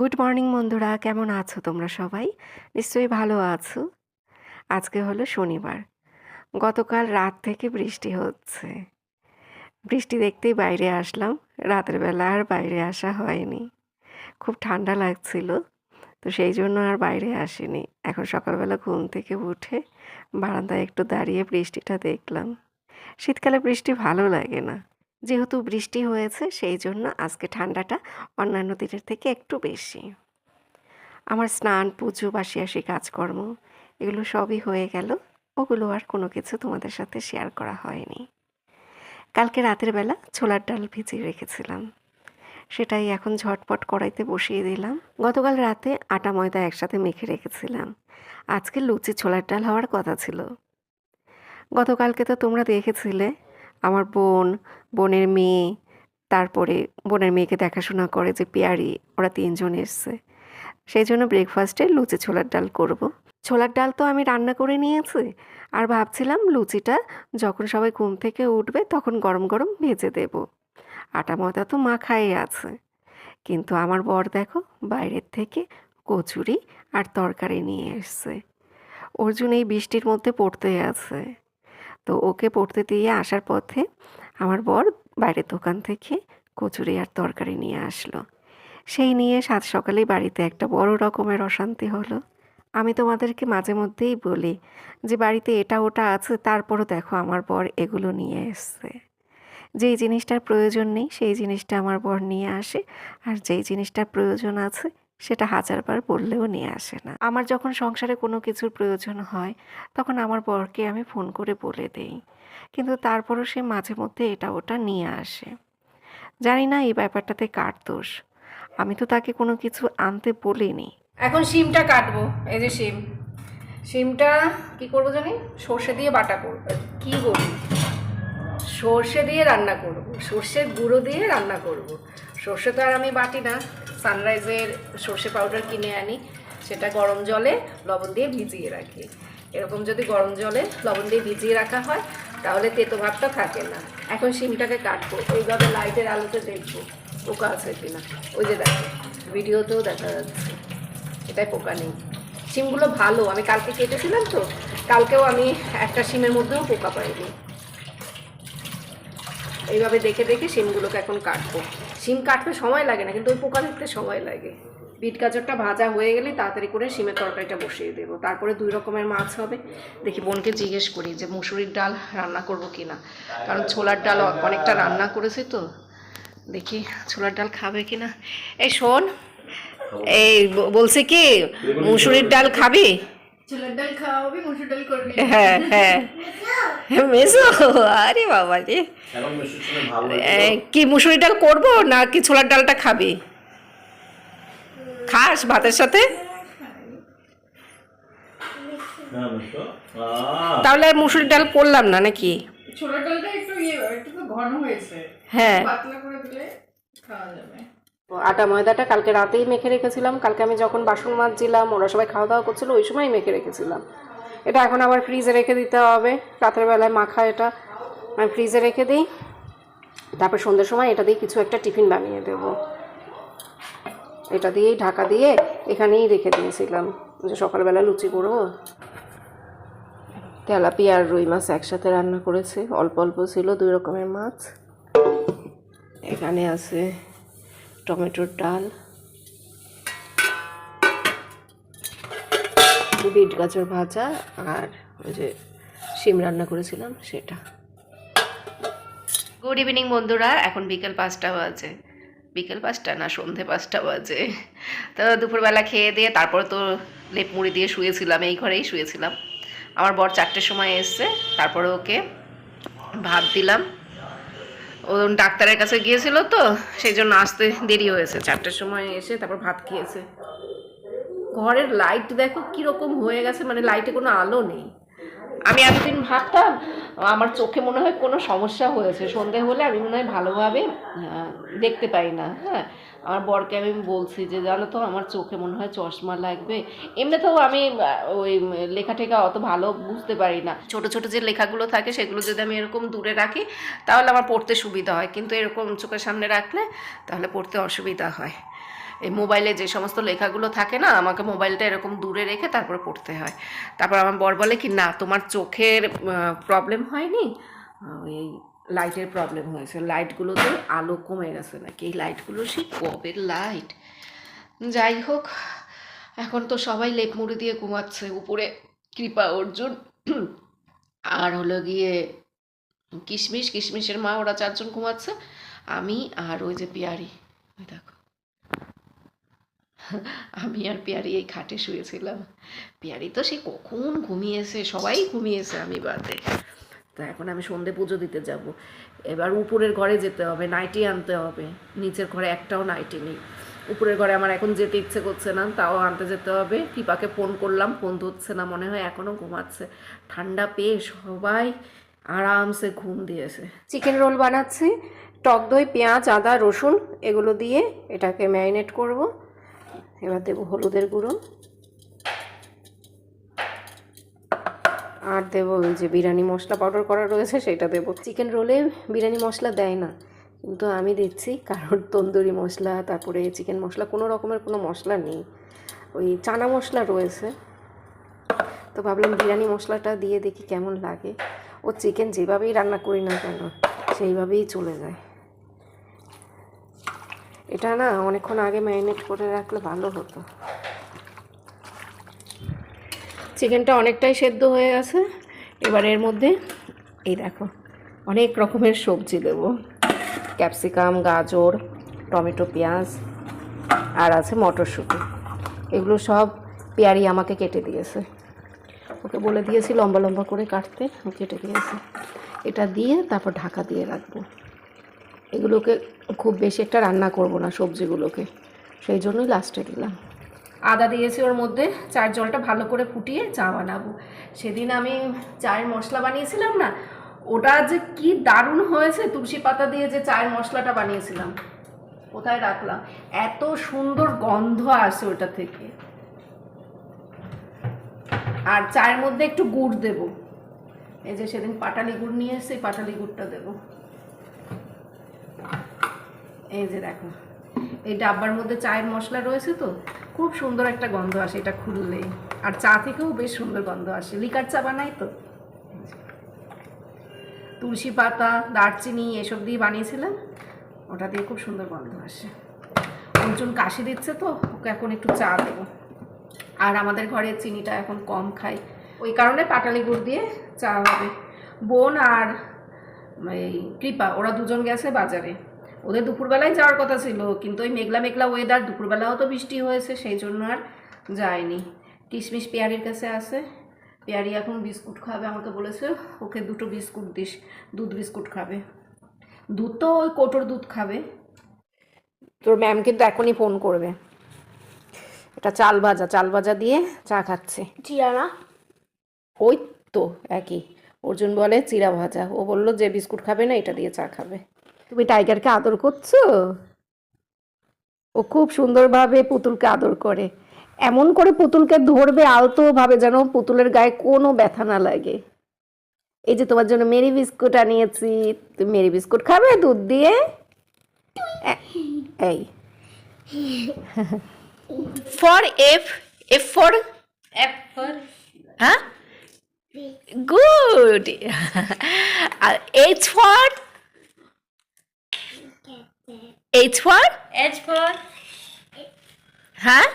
Good morning বন্ধুরা, কেমন আছো তোমরা সবাই? নিশ্চয়ই ভালো আছো। আজকে হলো শনিবার। গতকাল রাত থেকে বৃষ্টি হচ্ছে। বৃষ্টি দেখতেই বাইরে আসলাম। রাতের বেলা আর বাইরে আসা হয়নি। খুব ঠান্ডা লাগছিল, তো সেই জন্য আর বাইরে আসিনি। এখন সকালবেলা ঘুম থেকে উঠে বারান্দায় একটু দাঁড়িয়ে বৃষ্টিটা দেখলাম। শীতকালে বৃষ্টি ভালো লাগে না। যেহেতু বৃষ্টি হয়েছে, সেই জন্য আজকে ঠান্ডাটা অন্যান্য দিনের থেকে একটু বেশি। আমার স্নান, পুজো বাসিয়াসি কাজকর্ম, এগুলো সবই হয়ে গেল। ওগুলো আর কোনো কিছু তোমাদের সাথে শেয়ার করা হয়নি। কালকে রাতের বেলা ছোলার ডাল ভিজিয়ে রেখেছিলাম। সেটাই এখন ঝটপট কড়াইতে বসিয়ে দিলাম। গতকাল রাতে আটা, ময়দা একসাথে মেখে রেখেছিলাম। আজকে লুচি, ছোলার ডাল হওয়ার কথা ছিল। গতকালকে তো তোমরা দেখেছিলে আমার বোন, বোনের মেয়ে, তারপরে বোনের মেয়েকে দেখাশোনা করে যে পেয়ারি, ওরা তিনজন এসছে। সেই জন্য ব্রেকফাস্টে লুচি ছোলার ডাল করব। ছোলার ডাল তো আমি রান্না করে নিয়েছি। আর ভাবছিলাম লুচিটা যখন সবাই ঘুম থেকে উঠবে তখন গরম গরম ভেজে দেব। আটা ময়দা তো মাখাই আছে। কিন্তু আমার বর দেখো বাইরের থেকে কচুরি আর তরকারি নিয়ে এসছে। অর্জুন এই বৃষ্টির মধ্যে পড়তে আছে। তো ওকে পড়তে দিয়ে আসার পথে আমার বর বাইরের দোকান থেকে কচুরি আর তরকারি নিয়ে আসলো। সেই নিয়ে সাত সকালেই বাড়িতে একটা বড় রকমের অশান্তি হলো। আমি তোমাদেরকে মাঝে মধ্যেই বলি যে বাড়িতে এটা ওটা আছে, তারপরও দেখো আমার বর এগুলো নিয়ে এসছে। যেই জিনিসটার প্রয়োজন নেই, সেই জিনিসটা আমার বর নিয়ে আসে, আর যেই জিনিসটার প্রয়োজন আছে সেটা হাজারবার বললেও নিয়ে আসে না। আমার যখন সংসারে কোনো কিছুর প্রয়োজন হয়, তখন আমার বরকে আমি ফোন করে বলে দেই। কিন্তু তারপরও সে মাঝে মধ্যে এটা ওটা নিয়ে আসে। জানি না এই ব্যাপারটাতে কার দোষ। আমি তো তাকে কোনো কিছু আনতে বলিনি। এখন শিমটা কাটবো, এই যে শিম। শিমটা কি করব জানি? সর্ষে দিয়ে বাটা করব। কি বলি? সর্ষে দিয়ে রান্না করব। সর্ষের গুঁড়ো দিয়ে রান্না করব। সর্ষে তো আর আমি বাটি না। সানরাইজের সর্ষে পাউডার কিনে আনি। সেটা গরম জলে লবণ দিয়ে ভিজিয়ে রাখি। এরকম যদি গরম জলে লবণ দিয়ে ভিজিয়ে রাখা হয়, তাহলে তেতো ভাবটা থাকে না। এখন শিমটাকে কাটবো। এইভাবে লাইটের আলোতে দেখব পোকা আছে কিনা। ওই যে দেখো, ভিডিওতেও দেখা যাচ্ছে। এটাই পোকা নেই। সিমগুলো ভালো। আমি কালকে কেটেছিলাম তো, কালকেও আমি একটা সিমের মধ্যেও পোকা পাইনি। এইভাবে দেখে দেখে সিমগুলোকে এখন কাটবো। সিম কাটতে সময় লাগে না, কিন্তু ওই পোকা দেখতে সময় লাগে। বিট গাজরটা ভাজা হয়ে গেলে তাড়াতাড়ি করে সিমের তরকারিটা বসিয়ে দেবো। তারপরে দুই রকমের মাছ হবে। দেখি বোনকে জিজ্ঞেস করি যে মুসুরির ডাল রান্না করব কি না কারণ ছোলার ডাল অনেকটা রান্না করেছি তো। দেখি ছোলার ডাল খাবে কি না এই শোন, এই বলছে কি, মুসুরির ডাল খাবি? ছোলার ডাল খাওয়াবি মসুর ডাল করবি। হ্যাঁ হ্যাঁ। মেসো আরে বাবা রে। কি মুসুরির ডাল করব না কি ছোলার ডালটা খাবি? খাস ভাতের সাথে? তাহলে আর মুসুরির ডাল করলাম না নাকি? ছোলার ডালটা একটু ইয়ে একটু ঘন হয়েছে। হ্যাঁ। পাতলা করে দিলে খাওয়া যাবে। আটা ময়দাটা কালকে রাতেই মেখে রেখেছিলাম। কালকে আমি যখন বাসন মাজছিলাম, ওরা সবাই খাওয়া দাওয়া করছিল, ওই সময় মেখে রেখেছিলাম। এটা এখন আবার ফ্রিজে রেখে দিতে হবে। রাতের বেলায় মাখা এটা। আমি ফ্রিজে রেখে দিই। তারপর সন্ধ্যের সময় এটা দিয়ে কিছু একটা টিফিন বানিয়ে দেব। এটা দিয়েই ঢাকা দিয়ে এখানেই রেখে দিয়েছিলাম। যে সকালবেলা লুচি করব। তেলাপিয়া আর রুই মাছ একসাথে রান্না করেছে। অল্প অল্প ছিল, দুই রকমের মাছ। এখানে আছে টমেটোর ডাল। বিট গাজর ভাজা, আর ওই যে শিম রান্না করেছিলাম সেটা। গুড ইভিনিং বন্ধুরা, এখন বিকেল পাঁচটা বাজে। বিকেল পাঁচটা না, সন্ধে পাঁচটা বাজে। তো দুপুরবেলা খেয়ে দিয়ে তারপর তো লেপ মুড়ি দিয়ে শুয়েছিলাম, এই ঘরেই শুয়েছিলাম। আমার বর চারটের সময় এসছে, তারপরে ওকে ভাত দিলাম। ও ডাক্তারের কাছে গিয়েছিল তো সেই জন্য আসতে দেরি হয়েছে। চারটের সময় এসে তারপর ভাত খেয়েছে। ঘরের লাইট দেখো কীরকম হয়ে গেছে মানে লাইটে কোনো আলো নেই। আমি এতদিন ভাবতাম, আমার চোখে মনে হয় কোনো সমস্যা হয়েছে। সন্ধে হলে আমি মনে হয় ভালোভাবে দেখতে পাই না হ্যাঁ। আমার বরকে আমি বলছি যে, জানো তো, আমার চোখে মনে হয় চশমা লাগবে। এমনিতেও আমি ওই লেখা টেখা অত ভালো বুঝতে পারি না। ছোট ছোট যে লেখাগুলো থাকে, সেগুলো যদি আমি এরকম দূরে রাখি, তাহলে আমার পড়তে সুবিধা হয়। কিন্তু এরকম চোখের সামনে রাখলে, তাহলে পড়তে অসুবিধা হয়। এই মোবাইলে যে সমস্ত লেখাগুলো থাকে না, আমাকে মোবাইলটা এরকম দূরে রেখে তারপরে পড়তে হয়। তারপর আমার বর বলে কি, না, তোমার চোখের প্রবলেম হয়নি? এই লাইটের প্রবলেম হয়েছে। লাইটগুলোতে আলো কমে গেছে নাকি? এই লাইটগুলো সেই কবের লাইট যাই হোক, এখন তো সবাই লেপ মুড়ি দিয়ে ঘুমাচ্ছে, উপরে কৃপা অর্জুন। আর হলো গিয়ে কিশমিশ, কিশমিশের মা, ওরা চারজন ঘুমাচ্ছে। আমি আর ওই যে পিয়ারি। ওই দেখো। আমি আর পেয়ারি এই খাটে শুয়েছিলাম। পেয়ারি তো সে কখন ঘুমিয়েছে, সবাই ঘুমিয়েছে আমি বাদে। তো এখন আমি সন্ধে পুজো দিতে যাব। এবার উপরের ঘরে যেতে হবে, নাইটি আনতে হবে। নিচের ঘরে একটাও নাইটি নেই। উপরের ঘরে আমার এখন যেতে ইচ্ছে করছে না, তাও আনতে যেতে হবে। কৃপাকে ফোন করলাম, ফোন ধরছে না, মনে হয় এখনও ঘুমাচ্ছে। ঠান্ডা পেয়ে সবাই আরামসে ঘুম দিয়েছে। চিকেন রোল বানাচ্ছি, টক দই, পেঁয়াজ, আদা, রসুন, এগুলো দিয়ে এটাকে ম্যারিনেট করব। এবার দেবো হলুদের গুঁড়ো। আর দেবো ওই যে বিরিয়ানি মশলা পাউডার করা রয়েছে, সেটা দেবো। চিকেন রোলে বিরিয়ানি মশলা দেয় না, কিন্তু আমি দিচ্ছি, কারণ তন্দুরি মশলা, তারপরে চিকেন মশলা, কোনো রকমের কোনো মশলা নেই। ওই চানা মশলা রয়েছে। তো ভাবলাম বিরিয়ানি মশলাটা দিয়ে দেখি কেমন লাগে। ও চিকেন যেভাবেই রান্না করি না কেন, সেইভাবেই চলে যায়। এটা না অনেকক্ষণ আগে ম্যারিনেট করে রাখলে ভালো হতো। চিকেনটা অনেকটাই সেদ্ধ হয়ে গেছে। এবার এর মধ্যে এই দেখো, অনেক রকমের সবজি দেব। ক্যাপসিকাম, গাজর, টমেটো, পেঁয়াজ, আর আছে মটরশুঁটি। এগুলো সব পেয়ারি আমাকে কেটে দিয়েছে। ওকে বলে দিয়েছি লম্বা লম্বা করে কাটতে। কেটে দিয়েছে। এটা দিয়ে তারপর ঢাকা দিয়ে রাখব। এগুলোকে খুব বেশি একটা রান্না করব না সবজিগুলোকে। সেই জন্যই লাস্টে দিলাম আদা দিয়েছি ওর মধ্যে চার জলটা ভালো করে ফুটিয়ে চা বানাবো। সেদিন আমি চায়ের মশলা বানিয়েছিলাম না, ওটা যে কি দারুণ হয়েছে, তুলসী পাতা দিয়ে যে চায়ের মশলাটা বানিয়েছিলাম, কোথায় রাখলাম? এত সুন্দর গন্ধ আসে ওটা থেকে। আর চায়ের মধ্যে একটু গুড় দেব। এই যে সেদিন পাটালি গুড় নিয়ে এসে পাটালি গুড়টা দেব। এই যে দেখো, এই ডাব্বার মধ্যে চায়ের মশলা রয়েছে তো, খুব সুন্দর একটা গন্ধ আসে এটা খুললে। আর চা থেকেও বেশ সুন্দর গন্ধ আসে। লিকার চা বানাই তো? তুলসী পাতা, দারচিনি এসব দিয়ে বানিয়েছিলাম, ওটা দিয়ে খুব সুন্দর গন্ধ আসে। অর্জুন কাশি দিচ্ছে তো, ওকে এখন একটু চা দেবো। আর আমাদের ঘরে চিনিটা এখন কম খাই ওই কারণে পাটালি গুড় দিয়ে চা হবে। বোন আর এই কৃপা, ওরা দুজন গেছে বাজারে। ওদের দুপুরবেলায় যাওয়ার কথা ছিল কিন্তু ওই মেঘলা মেঘলা ওয়েদার দুপুরবেলাও তো বৃষ্টি হয়েছে সেই জন্য আর যায়নি। কিশমিশ পেয়ারির কাছে আছে। পেয়ারি এখন বিস্কুট খাবে আমাকে বলেছে ওকে দুটো বিস্কুট দিস দুধ বিস্কুট খাবে। দুধ তো ওই কোটোর দুধ খাবে। তোর ম্যাম কিন্তু এখনই ফোন করবে। এটা চাল ভাজা চাল ভাজা দিয়ে চা খাচ্ছে। চিরা না? ওই তো একই। অর্জুন বলে চিরা ভাজা। ও বলল যে বিস্কুট খাবে না এটা দিয়ে চা খাবে। তুমি টাইগারকে আদর করছ? ও খুব সুন্দরভাবে পুতুলকে আদর করে। এমন করে পুতুলকে ধরবে আলতো ভাবে যেন পুতুলের গায়ে কোনো ব্যথা না লাগে। এই যে তোমার জন্য মেরি বিস্কুট আনিয়েছি তুমি মেরি বিস্কুট খাবে দুধ দিয়ে? এই। For F F for? F for হ্যাঁ? Good. R H for? H for H for হ্যাঁ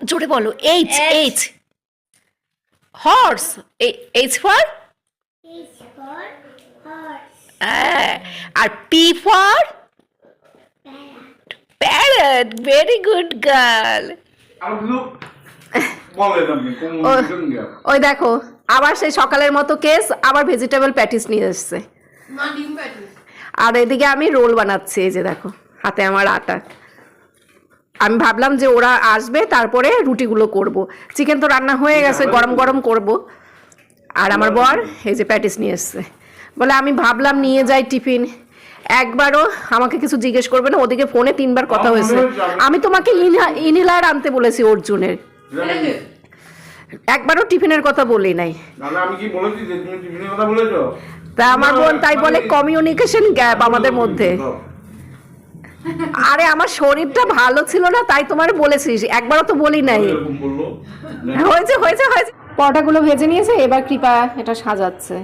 জোরে বলো H H horse H for H for horse. হ্যাঁ আর P for parrot very good girl ওই দেখো আবার সেই সকালের মতো কেস আবার ভেজিটেবল প্যাটিস নিয়ে এসছে। মা ডিম প্যাটিস আর এদিকে আমি রোল বানাচ্ছি এই যে দেখো হাতে আমার আটা। আমি ভাবলাম যে ওরা আসবে তারপরে রুটিগুলো করব। চিকেন তো রান্না হয়ে গেছে গরম গরম করব। আর আমার বর এই যে প্যাটিস নিয়ে এসছে। বলে আমি ভাবলাম নিয়ে যাই টিফিন। একবারও আমাকে কিছু জিজ্ঞেস করবে না ওদিকে ফোনে তিনবার কথা হয়েছে। আমি তোমাকে ইনহেলার আনতে বলেছি অর্জুনের। একবারও টিফিনের কথা বলি নাই। আমি কি বলেছি যে তুমি টিফিনের কথা বলেছ? তা আমার বোন তাই বলে কমিউনিকেশন গ্যাপ আমাদের মধ্যে। আরে আমার শরীরটা ভালো ছিল না তাই তোমার বলেছিস। একবারও তো বলি নাই। হয়েছে হয়েছে হয়েছে। পরোটাগুলো ভেজে নিয়েছে এবার কৃপা এটা সাজাচ্ছে।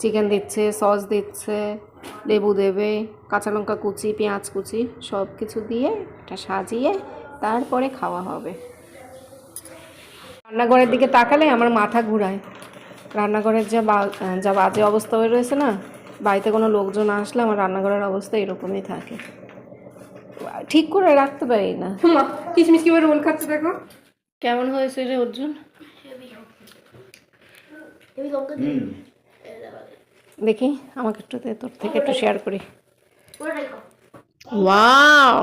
চিকেন দিচ্ছে সস দিচ্ছে লেবু দেবে কাঁচা লঙ্কা কুচি পেঁয়াজ কুচি সব কিছু দিয়ে এটা সাজিয়ে তারপরে খাওয়া হবে। রান্নাঘরের দিকে তাকালে আমার মাথা ঘুরায়। রান্নাঘরের যা যা বাজে অবস্থা হয়ে রয়েছে না বাড়িতে কোনো লোকজন আসলে আমার রান্নাঘরের অবস্থা এরকমই থাকে। ঠিক করে রাখতে পারি না। কিশমিশ কীভাবে রোল খাচ্ছে দেখো? কেমন হয়েছে রে অর্জুন? দেখি আমাকে একটু তোর থেকে একটু শেয়ার করি। ওয়াও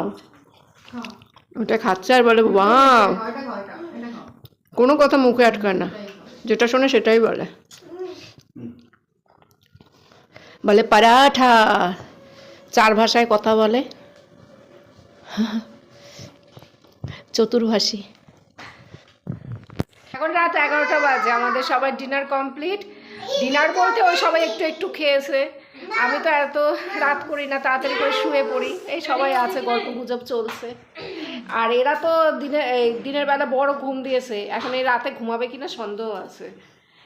ওটা খাচ্ছে আর বলে ওয়াও কোনো কথা মুখে আটকায় না। যেটা শোনে সেটাই বলে। বলে, পরাঠা। চার ভাষায় কথা বলে। চতুর্ভাষী। এখন রাত এগারোটা বাজে, আমাদের সবার ডিনার কমপ্লিট। ডিনার বলতে ওই সবাই একটু একটু খেয়েছে। আমি তো এত রাত করি না, তাড়াতাড়ি করে শুয়ে পড়ি। এই সবাই আছে গল্প গুজব চলছে। আর এরা তো দিনে দিনের বেলা বড় ঘুম দিয়েছে। এখন এই রাতে ঘুমাবে কিনা সন্দেহ আছে।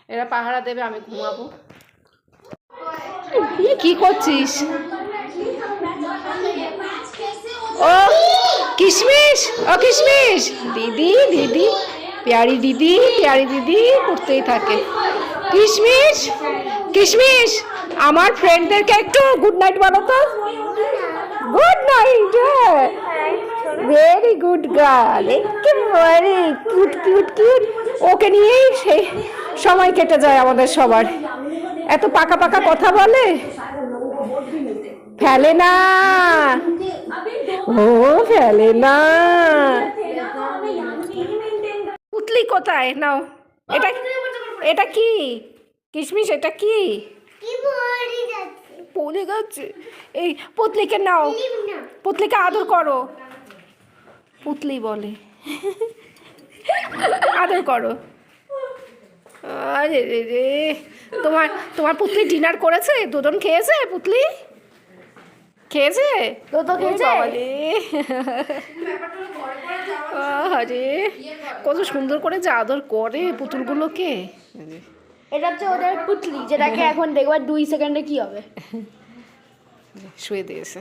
এরা পাহারা দেবে, আমি ঘুমাবো। কি করছিস? ও, কিশমিশ! ও, কিশমিশ! দিদি দিদি, প্যারি দিদি প্যারি দিদি করতেই থাকে। কিশমিশ! কিশমিশ! আমার ফ্রেন্ডদেরকে একটু গুড নাইট বলো তো good night very good girl একেবারে কিউট কিউট কিউট ওকে নিয়েই সেই সময় কেটে যায় আমাদের সবার। এত পাকা পাকা কথা বলে? ফেলে না। ও ফেলে না। পুতলি কোথায়? নাও। এটা এটা কি? কিশমিশ এটা কি? পড়ে গেছে এই পুতলিকে নাও। পুতলিকে আদর করো। পুতলি বলে। আদর করো। আরে রে রে। তোমার তোমার পুতলি ডিনার করেছে? দুজন খেয়েছে পুতলি? খেয়েছে? তো খেয়েছে? আরে কত সুন্দর করে যে আদর করে পুতুলগুলোকে। এটা হচ্ছে ওদের পুতলি যেটাকে এখন দেখবার দুই সেকেন্ডে কি হবে। শুয়ে দিয়েছে।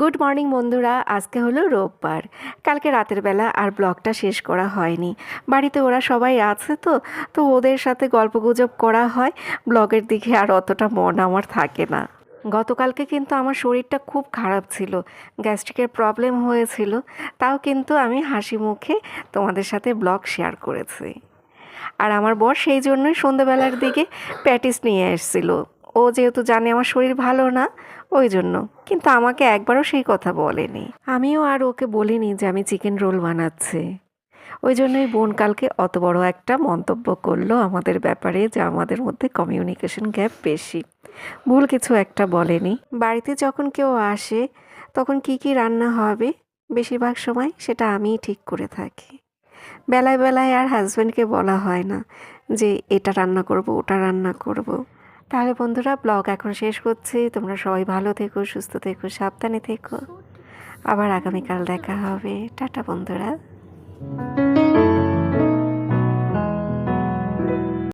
গুড মর্নিং বন্ধুরা, আজকে হলো রোববার। কালকে রাতের বেলা আর ব্লগটা শেষ করা হয়নি। বাড়িতে ওরা সবাই আছে তো তো ওদের সাথে গল্পগুজব করা হয়। ব্লগের দিকে আর অতটা মন আমার থাকে না। গতকালকে কিন্তু আমার শরীরটা খুব খারাপ ছিল, গ্যাস্ট্রিকের প্রবলেম হয়েছিল, তাও কিন্তু আমি হাসি মুখে তোমাদের সাথে ব্লগ শেয়ার করেছি। আর আমার বর সেই জন্যই সন্ধ্যেবেলার দিকে প্যাটিস নিয়ে এসেছিল। ও যেহেতু জানে আমার শরীর ভালো না, ওই জন্য। কিন্তু আমাকে একবারও সেই কথা বলেনি। আমিও আর ওকে বলিনি যে আমি চিকেন রোল বানাচ্ছি। ওই জন্যই বোন কালকে অত বড় একটা মন্তব্য করল আমাদের ব্যাপারে যে আমাদের মধ্যে কমিউনিকেশন গ্যাপ বেশি। ভুল কিছু একটা বলেনি। বাড়িতে যখন কেউ আসে, তখন কি কি রান্না হবে? বেশিরভাগ সময় সেটা আমিই ঠিক করে থাকি। বেলায় বেলায় আর হাজব্যান্ডকে বলা হয় না যে, এটা রান্না করব, ওটা রান্না করব। তাহলে বন্ধুরা ব্লগ এখন শেষ করছি। তোমরা সবাই ভালো থেকো, সুস্থ থেকো, সাবধানে থেকো। আবার আগামীকাল দেখা হবে। টাটা বন্ধুরা।